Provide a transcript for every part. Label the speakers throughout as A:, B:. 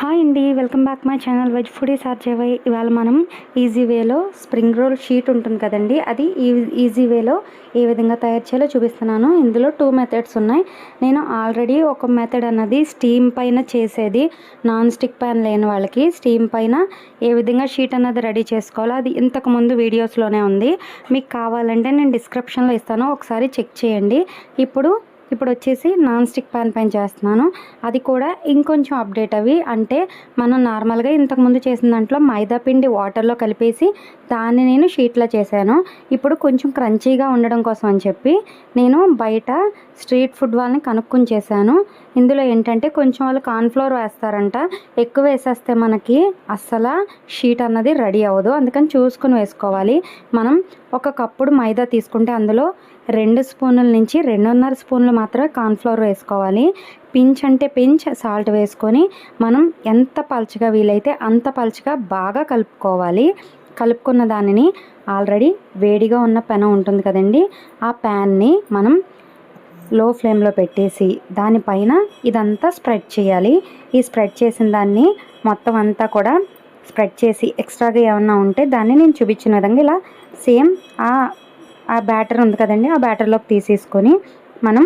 A: Hi అండి welcome back my channel veg foodies RJY ఇవాళ మనం ఈజీ వేలో స్ప్రింగ్ రోల్ షీట్ ఉంటుంది కదండి అది ఈజీ వేలో ఏ విధంగా తయారు చేయాలో చూపిస్తున్నాను. ఇందులో టూ మెథడ్స్ ఉన్నాయి. నేను ఆల్రెడీ ఒక మెథడ్ అన్నది స్టీమ్ పైన చేసేది. నాన్ స్టిక్ ప్యాన్ లేని వాళ్ళకి స్టీమ్ పైన ఏ విధంగా షీట్ అన్నది రెడీ చేసుకోవాలో అది ఇంతకుముందు వీడియోస్లోనే ఉంది. మీకు కావాలంటే నేను డిస్క్రిప్షన్లో ఇస్తాను ఒకసారి చెక్ చేయండి. ఇప్పుడు ఇప్పుడు వచ్చేసి నాన్ స్టిక్ ప్యాన్ పైన చేస్తున్నాను. అది కూడా ఇంకొంచెం అప్డేట్ అవి. అంటే మనం నార్మల్గా ఇంతకుముందు చేసిన దాంట్లో మైదా పిండి వాటర్లో కలిపేసి దాన్ని నేను షీట్లో చేశాను. ఇప్పుడు కొంచెం క్రంచీగా ఉండడం కోసం అని చెప్పి నేను బయట స్ట్రీట్ ఫుడ్ వాళ్ళని కనుక్కొని చేశాను. ఇందులో ఏంటంటే కొంచెం వాళ్ళు కార్న్ఫ్లోర్ వేస్తారంట. ఎక్కువ వేసేస్తే మనకి అస్సలు షీట్ అన్నది రెడీ అవ్వదు. అందుకని చూసుకొని వేసుకోవాలి. మనం ఒక కప్పుడు మైదా తీసుకుంటే అందులో రెండు స్పూన్ల నుంచి రెండున్నర స్పూన్లు మాత్రమే కార్న్ఫ్లోర్ వేసుకోవాలి. పించ్ అంటే పించ్ సాల్ట్ వేసుకొని మనం ఎంత పలుచగా వీలైతే అంత పలుచగా బాగా కలుపుకోవాలి. కలుపుకున్న దానిని ఆల్రెడీ వేడిగా ఉన్న పెన ఉంటుంది కదండి ఆ ప్యాన్ని మనం లో ఫ్లేమ్లో పెట్టేసి దానిపైన ఇదంతా స్ప్రెడ్ చేయాలి. ఈ స్ప్రెడ్ చేసిన దాన్ని మొత్తం అంతా కూడా స్ప్రెడ్ చేసి ఎక్స్ట్రాగా ఏమన్నా ఉంటే దాన్ని నేను చూపించిన విధంగా ఇలా సేమ్ ఆ ఆ బ్యాటర్ ఉంది కదండి ఆ బ్యాటర్లోకి తీసేసుకొని మనం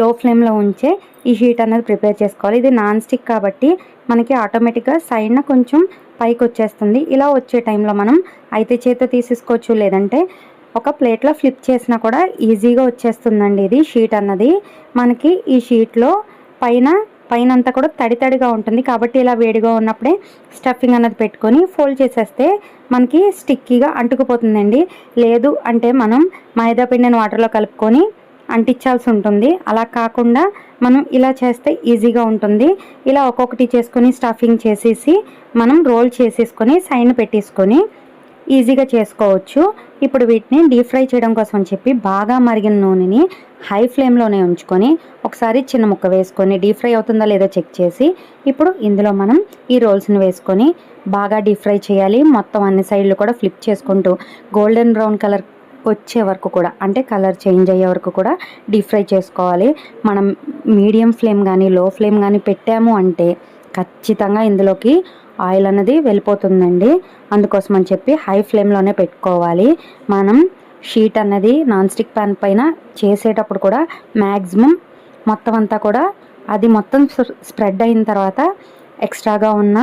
A: లో ఫ్లేమ్లో ఉంచే ఈ హీట్ అనేది ప్రిపేర్ చేసుకోవాలి. ఇది నాన్ స్టిక్ కాబట్టి మనకి ఆటోమేటిక్గా సైడ్న కొంచెం పైకి వచ్చేస్తుంది. ఇలా వచ్చే టైంలో మనం అయితే చేత తీసేసుకోవచ్చు. లేదంటే ఒక ప్లేట్లో ఫ్లిప్ చేసినా కూడా ఈజీగా వచ్చేస్తుందండి ఇది షీట్ అన్నది. మనకి ఈ షీట్లో పైన పైన అంతా కూడా తడి తడిగా ఉంటుంది. కాబట్టి ఇలా వేడిగా ఉన్నప్పుడే స్టఫింగ్ అన్నది పెట్టుకొని ఫోల్డ్ చేసేస్తే మనకి స్టిక్కీగా అంటుకుపోతుందండి. లేదు అంటే మనం మైదా పిండిని వాటర్లో కలుపుకొని అంటించాల్సి ఉంటుంది అలా కాకుండా మనం ఇలా చేస్తే ఈజీగా ఉంటుంది. ఇలా ఒక్కొక్కటి చేసుకొని స్టఫింగ్ చేసేసి మనం రోల్ చేసేసుకొని సైన్ పెట్టేసుకొని ఈజీగా చేసుకోవచ్చు. ఇప్పుడు వీటిని డీప్ ఫ్రై చేయడం కోసం చెప్పి బాగా మరిగిన నూనెని హై ఫ్లేమ్లోనే ఉంచుకొని ఒకసారి చిన్న ముక్క వేసుకొని డీప్ ఫ్రై అవుతుందా లేదో చెక్ చేసి ఇప్పుడు ఇందులో మనం ఈ రోల్స్ని వేసుకొని బాగా డీప్ ఫ్రై చేయాలి. మొత్తం అన్ని సైడ్లు కూడా ఫ్లిప్ చేసుకుంటూ గోల్డెన్ బ్రౌన్ కలర్ వచ్చే వరకు కూడా అంటే కలర్ చేంజ్ అయ్యే వరకు కూడా డీప్ ఫ్రై చేసుకోవాలి. మనం మీడియం ఫ్లేమ్ కానీ లో ఫ్లేమ్ కానీ పెట్టాము అంటే ఖచ్చితంగా ఇందులోకి ఆయిల్ అనేది వెళ్ళిపోతుందండి. అందుకోసం అని చెప్పి హై ఫ్లేమ్లోనే పెట్టుకోవాలి. మనం షీట్ అన్నది నాన్ స్టిక్ ప్యాన్ పైన చేసేటప్పుడు కూడా మ్యాక్సిమం మొత్తం అంతా కూడా అది మొత్తం స్ప్రెడ్ అయిన తర్వాత ఎక్స్ట్రాగా ఉన్న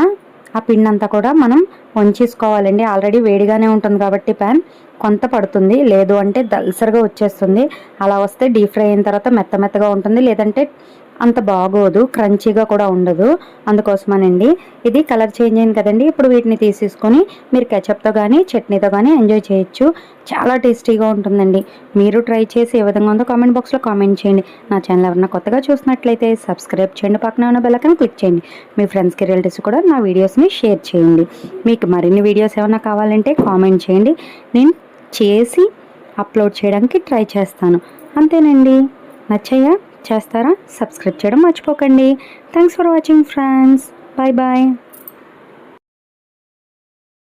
A: ఆ పిండి అంతా కూడా మనం వంచేసుకోవాలండి. ఆల్రెడీ వేడిగానే ఉంటుంది కాబట్టి ప్యాన్. కొంత పడుతుంది. లేదు అంటే దల్సరిగా వచ్చేస్తుంది. అలా వస్తే డీప్ ఫ్రై అయిన తర్వాత మెత్త మెత్తగా ఉంటుంది. లేదంటే అంత బాగోదు క్రంచీగా కూడా ఉండదు. అందుకోసమనండి. ఇది కలర్ చేంజ్ అయింది కదండి. ఇప్పుడు వీటిని తీసేసుకొని మీరు కెచప్తో కానీ చట్నీతో కానీ ఎంజాయ్ చేయొచ్చు. చాలా టేస్టీగా ఉంటుందండి. మీరు ట్రై చేసి ఏ విధంగా ఉందో కామెంట్ బాక్స్లో కామెంట్ చేయండి. నా ఛానల్ ఎవరైనా కొత్తగా చూసినట్లయితే సబ్స్క్రైబ్ చేయండి. పక్కన ఉన్న బెల్లకని క్లిక్ చేయండి. మీ ఫ్రెండ్స్కి రిలేటివ్స్ కూడా నా వీడియోస్ని షేర్ చేయండి. మీకు మరిన్ని వీడియోస్ ఏమైనా కావాలంటే కామెంట్ చేయండి. నేను చేసి అప్లోడ్ చేయడానికి ట్రై చేస్తాను. అంతేనండి. నచ్చయ్యా? చేస్తారా? సబ్స్క్రైబ్ చేయడం మర్చిపోకండి. Thanks for watching friends bye bye